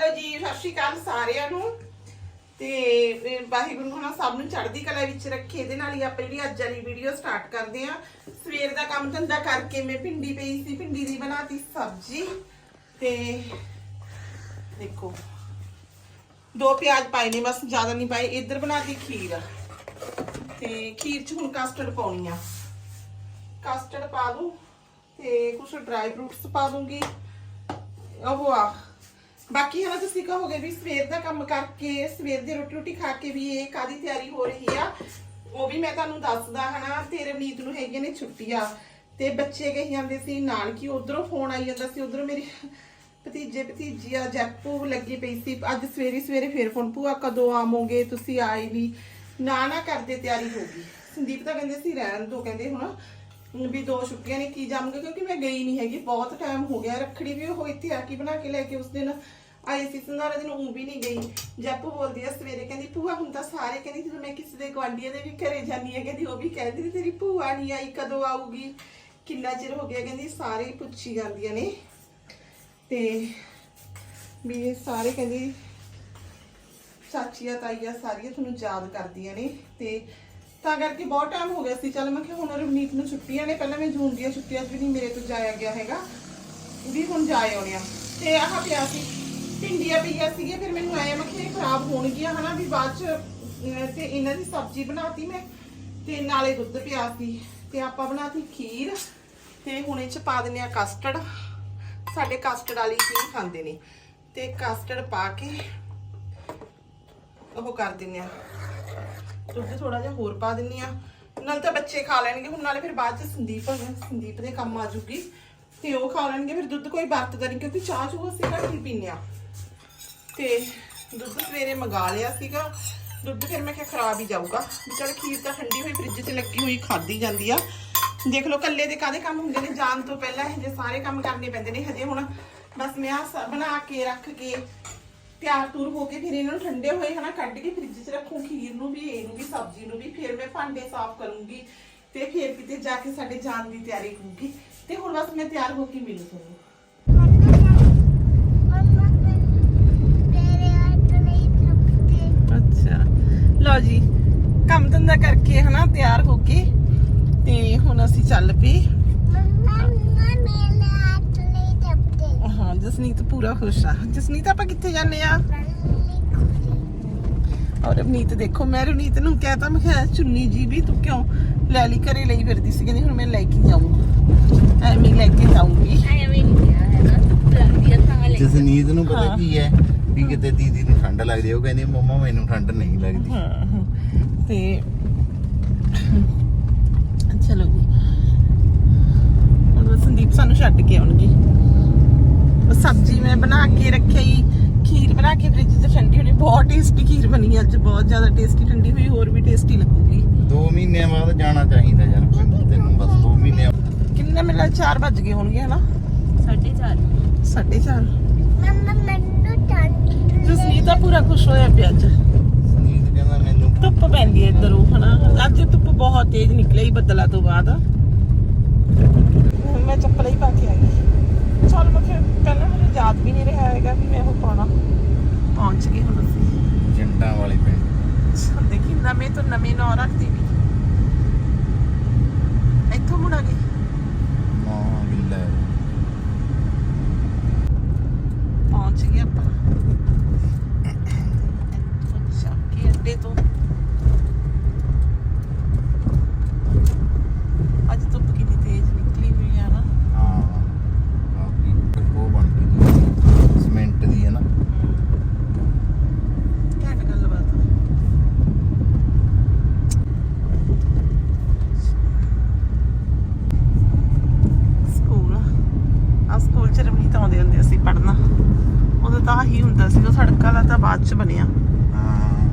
Hello ਜੀ, ਸਤਿ ਸ਼੍ਰੀ ਅਕਾਲ ਸਾਰਿਆਂ ਨੂੰ। ਤੇ ਵਾਹਿਗੁਰੂ ਨੂੰ ਸਭ ਨੂੰ ਚੜ੍ਹਦੀ ਕਲਾ ਵਿੱਚ ਰੱਖੇ, ਇਹਦੇ ਨਾਲ ਹੀ ਆਪਾਂ ਜਿਹੜੀ ਅੱਜ ਵਾਲੀ ਵੀਡੀਓ ਸਟਾਰਟ ਕਰਦੇ ਆਂ ਸਵੇਰ ਦਾ ਕੰਮ ਧੰਦਾ ਕਰਕੇ ਮੈਂ ਭਿੰਡੀ ਪਈ ਸੀ, ਭਿੰਡੀ ਦੀ ਬਣਾਤੀ ਸਬਜ਼ੀ। ਤੇ ਦੇਖੋ, ਦੋ ਪਿਆਜ਼ ਪਾਏ ਨੇ, ਬਸ ਜ਼ਿਆਦਾ ਨਹੀਂ ਪਾਏ, ਇੱਧਰ ਬਣਾਤੀ ਖੀਰ। ਤੇ ਖੀਰ ਚ ਹੁਣ ਕਸਟਰਡ ਪਾਉਣੀ ਆ। ਕਸਟਰਡ ਪਾ ਦੂੰ, ਤੇ ਕੁਝ ਡਰਾਈ ਫਰੂਟਸ ਪਾ ਦੂੰਗੀ। ਉਹ ਆ। ਬਾਕੀ ਹਨਾ ਤੁਸੀਂ ਕਹੋਗੇ ਵੀ ਸਵੇਰ ਦਾ ਕੰਮ ਕਰਕੇ, ਸਵੇਰ ਦੀ ਰੋਟੀ ਰੋਟੀ ਖਾ ਕੇ ਵੀ ਇਹ ਕਾਦੀ ਤਿਆਰੀ ਹੋ ਰਹੀ ਆ, ਉਹ ਵੀ ਮੈਂ ਤੁਹਾਨੂੰ ਦੱਸਦਾ ਹਨਾ ਤੇ ਰਵਨੀਤ ਨੂੰ ਹੈਗੀਆਂ ਨੇ ਛੁੱਟੀਆਂ। ਤੇ ਬੱਚੇ ਗਏ ਜਾਂਦੇ ਸੀ, ਨਾਨਕੀ ਉਧਰੋਂ ਫੋਨ ਆਈ ਜਾਂਦਾ ਸੀ, ਉਧਰੋਂ ਮੇਰੀ ਭਤੀਜੇ ਭਤੀਜੀ ਆ, ਜੈਪੂ ਲੱਗੀ ਪਈ ਸੀ, ਅੱਜ ਸਵੇਰੇ ਸਵੇਰੇ ਫੇਰ ਫੋਨ ਭੂਆ ਕਦੋਂ ਆਵੋਗੇ, ਤੁਸੀਂ ਆਏ ਨਹੀਂ ਨਾ ਨਾ ਕਰਦੇ ਤਿਆਰੀ ਹੋ ਗਈ। ਸੰਦੀਪ ਤਾਂ ਕਹਿੰਦੇ ਸੀ ਰਹਿਣ ਦੋ, ਕਹਿੰਦੇ ਹੁਣ ਵੀ ਦੋ ਛੁੱਟੀਆਂ ਨੇ, ਕੀ ਜਾਵਾਂਗੇ? ਕਿਉਂਕਿ ਮੈਂ ਗਈ ਨਹੀਂ ਹੈਗੀ। ਬਹੁਤ ਟਾਈਮ ਹੋ ਗਿਆ ਰੱਖੜੀ ਵੀ, ਉਹ ਇੱਥੇ ਆ ਕੇ ਬਣਾ ਕੇ ਲੈ ਕੇ ਉਸ ਦਿਨ ਆਈ ਸੀ। ਸੰਧਾਰਾ ਦਿਨ ਉਹ ਵੀ ਨਹੀਂ ਗਈ। ਜੱਪੂ ਬੋਲਦੀ ਆ ਸਵੇਰੇ, ਕਹਿੰਦੀ, ਭੂਆ, ਹੁਣ ਤਾਂ ਸਾਰੇ ਕਹਿੰਦੀ, ਜਦੋਂ ਮੈਂ ਕਿਸੇ ਦੇ ਗੁਆਂਢੀਆਂ ਦੇ ਵੀ ਘਰੇ ਜਾਂਦੀ ਹੈ ਕਹਿੰਦੀ, ਉਹ ਵੀ ਕਹਿੰਦੀ ਤੇਰੀ ਭੂਆ ਨਹੀਂ ਆਈ, ਕਦੋਂ ਆਊਗੀ? ਕਿੰਨਾ ਚਿਰ ਹੋ ਗਿਆ, ਕਹਿੰਦੀ, ਸਾਰੇ ਹੀ ਪੁੱਛੀ ਜਾਂਦੀਆਂ ਨੇ। ਤੇ ਵੀ ਇਹ ਸਾਰੇ ਕਹਿੰਦੀ, ਚਾਚੀਆਂ, ਤਾਈਆਂ ਸਾਰੀਆਂ ਤੁਹਾਨੂੰ ਯਾਦ ਕਰਦੀਆਂ ਨੇ। ਤੇ ਤਾਂ ਕਰਕੇ ਬਹੁਤ ਟਾਈਮ ਹੋ ਗਿਆ ਸੀ। ਚਲ ਮੈਂ ਕਿਹਾ ਹੁਣ ਰਵਨੀਤ ਨੂੰ ਛੁੱਟੀਆਂ ਨੇ ਪਹਿਲਾਂ ਮੈਂ ਜੂਨ ਦੀਆਂ ਛੁੱਟੀਆਂ 'ਚ ਵੀ ਨਹੀਂ ਮੇਰੇ ਤੋਂ ਜਾਇਆ ਗਿਆ ਹੈਗਾ। ਵੀ ਹੁਣ ਜਾ ਆਉਣੇ ਆ। ਤੇ ਆਹ ਪਿਆ ਸੀ ਭਿੰਡੀਆਂ ਪਈਆਂ ਸੀਗੀਆਂ ਫਿਰ ਮੈਨੂੰ ਆਇਆ ਮੈਂ ਕਿਹਾ ਇਹ ਖਰਾਬ ਹੋਣਗੀਆਂ ਹਨਾ ਵੀ ਬਾਅਦ 'ਚ ਅਹ, ਤੇ ਇਹਨਾਂ ਦੀ ਸਬਜ਼ੀ ਬਣਾਤੀ ਮੈਂ ਤੇ ਨਾਲੇ ਦੁੱਧ ਪਿਆ ਸੀ। ਤੇ ਆਪਾਂ ਬਣਾਤੀ ਖੀਰ ਤੇ ਹੁਣ ਇਹ 'ਚ ਪਾ ਦਿੰਦੇ ਆ ਕਸਟਰਡ ਸਾਡੇ ਕਸਟਰਡ ਵਾਲੀ ਖੀਰ ਖਾਂਦੇ ਨੇ। ਤੇ ਕਸਟਰਡ ਪਾ ਕੇ ਉਹ ਕਰ ਦਿੰਦੇ ਆ। ਦੁੱਧ ਥੋੜਾ ਜਿਹਾ ਹੋਰ ਪਾ ਦਿੰਨੀ ਆ ਨਾਲ ਤਾਂ ਬੱਚੇ ਖਾ ਲੈਣਗੇ, ਹੁਣ ਨਾਲੇ ਫਿਰ ਬਾਅਦ ਚ ਸੰਦੀਪ ਸੰਦੀਪ ਦੇ ਕੰਮ ਆ ਜੂਗੀ। ਤੇ ਉਹ ਖਾ ਲੈਣਗੇ, ਫਿਰ ਦੁੱਧ ਕੋਈ ਵਰਤਦਾ ਨਹੀਂ, ਕਿਉਂਕਿ ਚਾਹ ਚੂਹ ਅਸੀਂ ਘੱਟ ਹੀ ਪੀਂਦੇ ਆ ਤੇ ਦੁੱਧ ਸਵੇਰੇ ਮੰਗਾ ਲਿਆ ਸੀਗਾ। ਦੁੱਧ ਫਿਰ ਮੈਂ ਕਿਹਾ ਖਰਾਬ ਹੀ ਜਾਊਗਾ। ਵੀ ਚਲ ਖੀਰ ਤਾਂ ਠੰਡੀ ਹੋਈ, ਫ੍ਰਿਜ 'ਚ ਲੱਗੀ ਹੋਈ ਖਾਦੀ ਜਾਂਦੀ ਆ। ਦੇਖ ਲਓ ਕੱਲੇ ਦੇ ਕਾਦੇ ਕੰਮ ਹੁੰਦੇ ਨੇ? ਜਾਣ ਤੋਂ ਪਹਿਲਾਂ ਇਹ ਜੇ ਸਾਰੇ ਕੰਮ ਕਰਨੇ ਪੈਂਦੇ ਨੇ। ਹਜੇ ਹੁਣ ਬਸ ਮੈਂ ਆਹ ਬਣਾ ਕੇ ਰੱਖ ਕੇ ਤਿਆਰ ਤੂਰ ਹੋ ਕੇ ਫਿਰ ਇਹਨਾਂ ਨੂੰ ਠੰਡੇ ਹੋਏ ਹਨਾ, ਕੱਢ ਕੇ ਫ੍ਰਿਜ 'ਚ ਰੱਖੂ, ਖੀਰ ਨੂੰ ਵੀ ਇਹਨੂੰ ਵੀ, ਸਬਜ਼ੀ ਨੂੰ ਵੀ, ਫਿਰ ਮੈਂ ਭਾਂਡੇ ਸਾਫ਼ ਕਰੂੰਗੀ ਤੇ ਫਿਰ ਕਿਤੇ ਜਾ ਕੇ ਸਾਡੇ ਜਾਣ ਦੀ ਤਿਆਰੀ ਹੋਊਗੀ ਤੇ ਹੁਣ ਬਸ ਮੈਂ ਤਿਆਰ ਹੋ ਕੇ ਮਿਲੂ ਤੁਹਾਨੂੰ। ਲਓ ਜੀ, ਕੰਮ ਧੰਦਾ ਕਰਕੇ ਹਨਾ ਤਿਆਰ ਹੋ ਕੇ ਤੇ ਹੁਣ ਅਸੀਂ ਚੱਲ ਪਏ। ਜਸਨੀਤ ਪੂਰਾ ਖੁਸ਼ ਆ। ਜਸਨੀਤ ਆਪਾਂ ਕਿੱਥੇ ਜਾਂਦੇ ਆ? ਔਰ ਰਵਨੀਤ ਦੇਖੋ ਮੈਂ ਰਵਨੀਤ ਨੂੰ ਕਹਿਤਾ ਮੈਂ ਕਿਹਾ ਚੁੰਨੀ ਜੀ ਵੀ ਤੂੰ ਕਿਉਂ ਲੈ ਲਈ ਘਰੇ ਲਈ ਫਿਰਦੀ ਸੀ? ਕਹਿੰਦੀ ਹੁਣ ਮੈਂ ਲੈ ਕੇ ਜਾਊਂਗਾ ਐਵੇਂ ਲੈ ਕੇ ਜਾਊਂਗੀ। ਜਸਨੀਤ ਨੂੰ ਪਤਾ। ਕੀ ਹੈ ਵੀ ਕਿਤੇ ਦੀਦੀ ਨੂੰ ਠੰਡ ਲੱਗਦੀ ਉਹ ਕਹਿੰਦੀ ਮੰਮਾ ਮੈਨੂੰ ਠੰਡ ਨਹੀਂ ਲੱਗਦੀ। ਤੇ ਚਲੋ ਜੀ। ਹੁਣ ਸੰਦੀਪ ਸਾਨੂੰ ਛੱਡ ਕੇ ਆਉਣਗੇ। ਸਬਜ਼ੀ ਮੈਂ ਬਣਾ ਕੇ ਰੱਖੀ ਖੀਰ ਬਣਾ ਕੇ ਫ੍ਰਿਜ 'ਚ ਠੰਡੀ ਹੋਣੀ। ਬਹੁਤ ਟੇਸਟੀ ਖੀਰ ਬਣੀ ਅੱਜ ਬਹੁਤ ਜ਼ਿਆਦਾ ਟੇਸਟੀ ਠੰਡੀ ਹੋਈ ਹੋਰ ਵੀ ਟੇਸਟੀ ਲੱਗੂਗੀ। 2 ਮਹੀਨਿਆਂ ਬਾਅਦ ਜਾਣਾ ਚਾਹੀਦਾ ਯਾਰ ਤੈਨੂੰ ਬਸ 2 ਮਹੀਨਿਆਂ ਕਿੰਨੇ ਮਿਲਾ 4 ਵੱਜ ਗਏ ਹੋਣਗੇ ਹਨਾ? 4:30 ਜਸਨੀਤ ਤਾਂ ਪੂਰਾ ਖੁਸ਼ ਹੋਇਆ ਪਿਆ ਅੱਜ। ਜਸਨੀਤ ਕਹਿੰਦਾ ਮੈਨੂੰ ਧੁੱਪ ਪੈਂਦੀ ਹੈ ਇੱਧਰ ਉਹ ਹਨਾ? ਅੱਜ ਧੁੱਪ ਬਹੁਤ ਤੇਜ਼ ਨਿਕਲੀ ਹੀ ਬੱਦਲਾਂ ਤੋਂ ਬਾਅਦ। ਮੈਂ ਚੱਪਲ ਹੀ ਪਾ ਕੇ ਆ ਗਈ ਚਲ ਮੈਂ ਫਿਰ ਪਹਿਲਾਂ ਮੈਨੂੰ ਯਾਦ ਵੀ ਨਹੀਂ ਰਿਹਾ ਹੈਗਾ ਵੀ ਮੈਂ ਉਹ ਪਾਉਣਾ। ਪਹੁੰਚ ਗਏ ਹੁਣ। ਅਸੀਂ ਜੰਟਾਂ ਵਾਲੇ ਪਿੰਡ ਚੱਲ ਦੇਖੀ ਨਵੇਂ ਤੋਂ ਨਵੇਂ ਨੌ ਰੱਖਦੀ ਵੀ। ਉਦੋਂ ਤਾਂ ਆਹੀ ਹੁੰਦਾ ਸੀ ਉਹ ਸੜਕਾਂ ਦਾ ਤਾਂ ਬਾਅਦ ਚ ਬਣਿਆ ਹਾਂ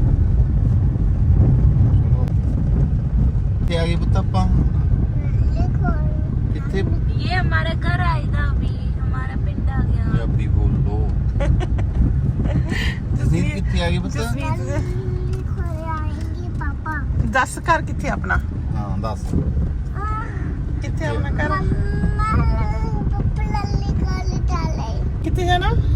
ਚਲੋ ਤੇ ਆ ਗਏ ਪੁੱਤ ਆਪਾਂ ਕਿੱਥੇ ये हमारा घर आएगा अभी हमारा पिंड आ गया ਪੰਜਾਬੀ ਬੋਲ ਲੋ ਜਸਨੀਤ ਕਿੱਥੇ ਆ ਗਏ ਪੁੱਤ ਜਸਨੀਤ ਦੇ- पापा ਦੱਸ ਘਰ ਕਿੱਥੇ ਆਪਣਾ ਹਾਂ ਦੱਸ ਕਿੱਥੇ ਆਪਣਾ ਘਰ पापा लल्ली गले डाले ਕਿੱਥੇ ਜਾਣਾ लल्ली गले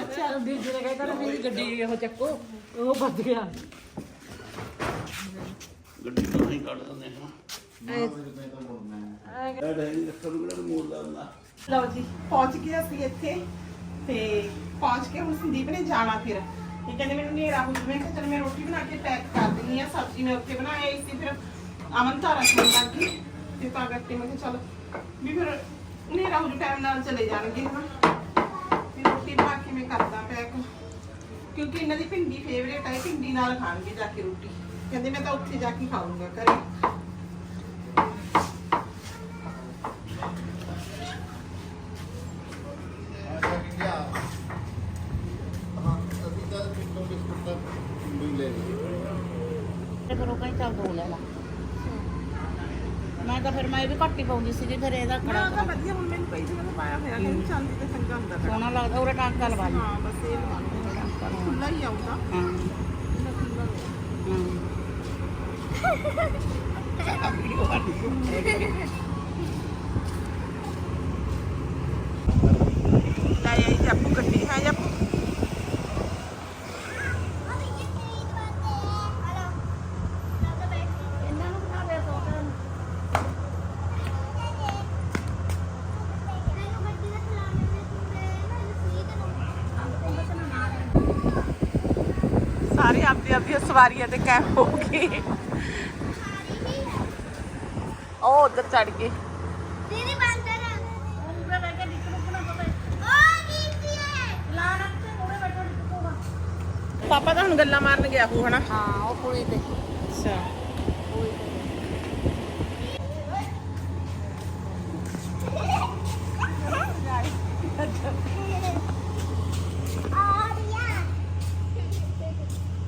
ਅੱਛਾ ਵੀਰ ਜੀ ਨੇ ਕਹਿੰਦਾ ਨਾ ਮੇਰੀ ਗੱਡੀ ਉਹ ਚੱਕੋ ਉਹ ਵੱਜ ਗਿਆ। ਲਓ ਜੀ ਪਹੁੰਚ ਗਏ ਅਸੀਂ ਇੱਥੇ ਤੇ ਪਹੁੰਚ ਕੇ ਹੁਣ ਸੰਦੀਪ ਨੇ ਜਾਣਾ ਫਿਰ। ਇਹ ਕਹਿੰਦੇ ਮੈਨੂੰ ਨੇਰਾ ਹੋ ਜੂ ਮੈਂ ਕਿਹਾ ਚਲ ਮੈਂ ਰੋਟੀ ਬਣਾ ਕੇ ਪੈਕ ਕਰ ਦਿੰਨੀ ਆ ਸਬਜ਼ੀ ਮੈਂ ਉੱਥੇ ਬਣਾਈ ਸੀ ਫਿਰ ਅਮਨ ਧਾਰਾ ਖਾਣ ਲੱਗ ਗਈ ਤੇ ਤਾਂ ਕਰਕੇ ਮੈਂ ਕਿਹਾ ਚਲ ਵੀ ਫਿਰ ਨੇਰਾ ਹੋ ਜੂ ਟਾਈਮ ਨਾਲ ਚਲੇ ਜਾਣਗੇ ਹਨਾ। ਫਿਰ ਰੋਟੀ ਬਣਾ ਕੇ ਮੈਂ ਕਰਦਾ ਪੈਕ ਕਿਉਂਕਿ ਇਹਨਾਂ ਦੀ ਭਿੰਡੀ ਫੇਵਰੇਟ ਹੈ ਭਿੰਡੀ ਨਾਲ ਖਾਣਗੇ ਜਾ ਕੇ ਰੋਟੀ। ਕਹਿੰਦੇ ਮੈਂ ਤਾਂ ਉੱਥੇ ਜਾ ਕੇ ਖਾਊਂਗਾ ਘਰੇ। ਤੇ ਫਿਰ ਉਹ ਕਹਿੰਦਾ ਚੱਲ ਦੋ ਲੈ ਲਾ। ਮੈਂ ਤਾਂ ਫਿਰ ਮੈਂ ਇਹ ਵੀ ਘੱਟ ਹੀ ਪਾਉਂਦੀ ਸੀਗੀ ਫਿਰ ਇਹਦਾ ਖੜਾ ਤਾਂ ਵਧੀਆ ਹੁਣ ਮੈਨੂੰ ਪਈ ਜਗ੍ਹਾ ਪਾਇਆ ਹੋਇਆ ਕਹਿੰਦੀ ਚਾਂਦੀ ਤੇ ਚੰਗਾ ਹੁੰਦਾ ਖੜਾ। ਸੋਹਣਾ ਲੱਗਦਾ ਉਹਰੇ ਟਾਂਕਾ ਲਵਾ ਲਈ। ਹਾਂ ਬਸ ਇਹ ਲਵਾਉਣਾ ਖੁੱਲਾ ਹੀ ਆਉਂਦਾ ਹਾਂ। ਇਹਦਾ ਖੁੱਲਾ ਹੋਇਆ। ਲੈ ਆਈ ਜਾਪੂ ਗੱਡੀ ਹੈ ਜਾਪੂ ਇਹਨਾਂ ਨੂੰ ਬਣਾ ਦੇ ਸੋਟਾਂ ਆਪਦੀ ਆਪਦੀ ਸਵਾਰੀਆਂ ਤੇ ਕੈਂਪ ਹੋ ਗਏ। ਉਹ ਉੱਧਰ ਚੜ ਗਏ। ਦੀਦੀ ਬੰਦ ਕਰ। ਪਾਪਾ ਤਾਂ ਹੁਣ ਗੱਲਾਂ ਮਾਰਨ ਗਿਆ ਹੂ ਹਨਾ? ਹਾਂ ਉਹ ਕੁੜੀ ਤੇ ਅੱਛਾ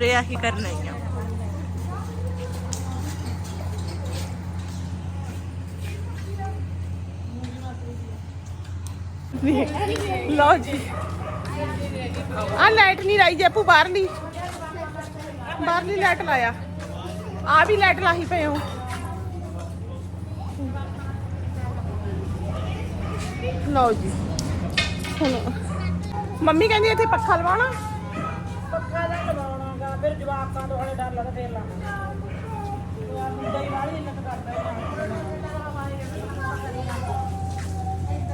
ਰੇ ਆਹੀ ਕਰਨਾ ਹੀ ਆ ਲਓ ਜੀ ਆ ਲਾਈਟ ਨਹੀਂ ਲਾਈ ਜੇਪੂ ਬਾਹਰਲੀ ਬਾਹਰਲੀ ਲਾਈਟ ਲਾਇਆ ਆ ਵੀ ਲਾਈਟ ਲਾਹੀ ਪਏ ਹੋ ਲਓ ਜੀ ਹੁਣ ਮੰਮੀ ਕਹਿੰਦੀ ਇੱਥੇ ਪੱਖਾ ਲਵਾਉਣਾ ਪੱਕਾ ਦਾ ਲਵਾਉਣਾਗਾ ਫਿਰ ਜਵਾਕਾਂ ਤੋਂ ਹਲੇ ਡਰ ਲੱਗਦਾ ਫੇਰ ਲਾਣਾ ਮੁੰਡਾ ਹੀ ਵਾਲੀ ਇੰਨਤ ਕਰਦਾ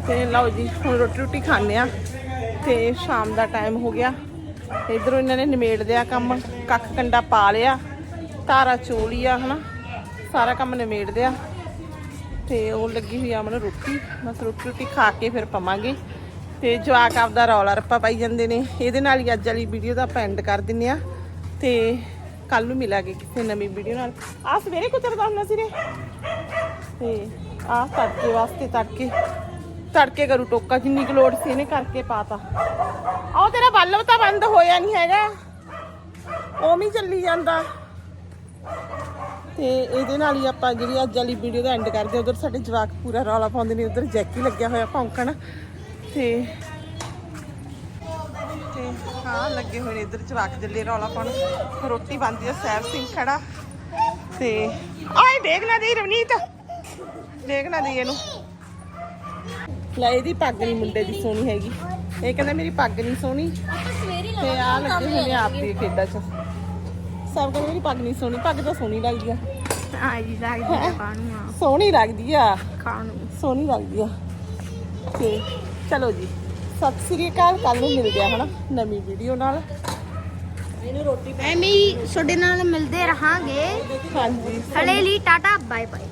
ਤੇ ਲਓ ਜੀ, ਹੁਣ ਰੋਟੀ ਰੋਟੀ ਖਾਣੇ ਆ ਤੇ ਸ਼ਾਮ ਦਾ ਟਾਈਮ ਹੋ ਗਿਆ। ਇਧਰੋਂ ਇਹਨਾਂ ਨੇ ਨਿਮੇੜ ਲਿਆ ਕੰਮ, ਕੱਖ ਕੰਡਾ ਪਾ ਲਿਆ ਤਾਰਾ ਚੋਲੀ ਆ ਹਨਾ? ਸਾਰਾ ਕੰਮ ਨਿਮੇੜ ਦਿਆ ਤੇ ਉਹ ਲੱਗੀ ਹੋਈ ਆ ਮਨ ਰੋਟੀ, ਬਸ ਰੋਟੀ ਰੋਟੀ ਖਾ ਕੇ ਫਿਰ ਪਵਾਂਗੇ। ਤੇ ਜਵਾਕ ਆਪਦਾ ਰੌਲਾ ਰੱਪਾ ਪਾਈ ਜਾਂਦੇ ਨੇ। ਇਹਦੇ ਨਾਲ ਹੀ ਅੱਜ ਵਾਲੀ ਵੀਡੀਓ ਦਾ ਆਪਾਂ ਐਂਡ ਕਰ ਦਿੰਨੇ ਆ ਤੇ ਕੱਲ ਨੂੰ ਮਿਲਾਂਗੇ ਕਿਸੇ ਨਵੀਂ ਵੀਡੀਓ ਨਾਲ। ਆ ਸਵੇਰੇ ਕੁਤਰਦਾ ਹੁੰਦਾ ਸੀ ਰੇ। ਤੇ ਆਹ ਤੜਕੇ ਵਾਸਤੇ ਤੜਕੇ ਤੜਕੇ ਕਰੂ ਟੋਕਾ, ਜਿੰਨੀ ਕੁ ਲੋੜ ਸੀ ਇਹਨੇ ਕਰਕੇ ਪਾਤਾ। ਆਹ ਤੇਰਾ ਬੱਲਬ ਤਾਂ ਬੰਦ ਹੋਇਆ ਨਹੀਂ ਹੈਗਾ। ਉਵੇਂ ਹੀ ਚੱਲੀ ਜਾਂਦਾ। ਤੇ ਇਹਦੇ ਨਾਲ ਹੀ ਆਪਾਂ ਜਿਹੜੀ ਅੱਜ ਵਾਲੀ ਵੀਡੀਓ ਦਾ ਐਂਡ ਕਰਦੇ ਉਧਰ ਸਾਡੇ ਜਵਾਕ ਪੂਰਾ ਰੌਲਾ ਪਾਉਂਦੇ ਨੇ। ਉਧਰ ਜੈਕੀ ਲੱਗਿਆ ਹੋਇਆ ਭੌਂਕਣ। ਤੇ ਤੇ ਹਾਂ ਲੱਗੇ ਹੋਏ ਨੇ ਇਧਰ ਚਵਾਕ ਜੱਲੇ ਰੌਲਾ ਪਾਉਣ ਰੋਟੀ ਬੰਦੀ ਦਾ ਸੈਫ ਸਿੰਘ ਖੜਾ। ਤੇ ਆਏ ਦੇਖ ਨਾ ਦੇ ਰਵਨੀਤ। ਦੇਖ ਨਾ ਦੇ ਇਹਨੂੰ। ਲੈ ਇਹਦੀ ਪੱਗ ਨਹੀਂ ਮੁੰਡੇ ਦੀ ਸੋਹਣੀ ਹੈਗੀ। ਇਹ ਕਹਿੰਦਾ ਮੇਰੀ ਪੱਗ ਨਹੀਂ ਸੋਹਣੀ। ਤੇ ਆ ਲੱਗੇ ਹੋਏ ਨੇ ਆਪ ਦੀ ਖੇਡਾਂ 'ਚ। ਸਭ ਕਹਿੰਦੇ ਮੇਰੀ ਪੱਗ ਨਹੀਂ ਸੋਹਣੀ। ਪੱਗ ਤਾਂ ਸੋਹਣੀ ਲੱਗਦੀ ਆ। ਆਈ ਲੱਗਦੀ ਆ ਪਾਣੂ ਆ? ਸੋਹਣੀ ਲੱਗਦੀ ਆ। ਖਾਣ ਨੂੰ ਸੋਹਣੀ ਲੱਗਦੀ ਆ। ਤੇ ਚਲੋ ਜੀ। ਸਤਿ ਸ੍ਰੀ ਅਕਾਲ ਕੱਲ ਨੂੰ ਮਿਲਦੇ ਆ ਹਨਾ? ਨਵੀਂ ਵੀਡੀਓ ਨਾਲ। ਇਹਨੂੰ ਰੋਟੀ ਐਵੇਂ ਹੀ ਤੁਹਾਡੇ ਨਾਲ ਮਿਲਦੇ ਰਹਾਂਗੇ। ਹਾਂਜੀ। ਹਲੇ ਲਈ ਟਾਟਾ ਬਾਏ ਬਾਏ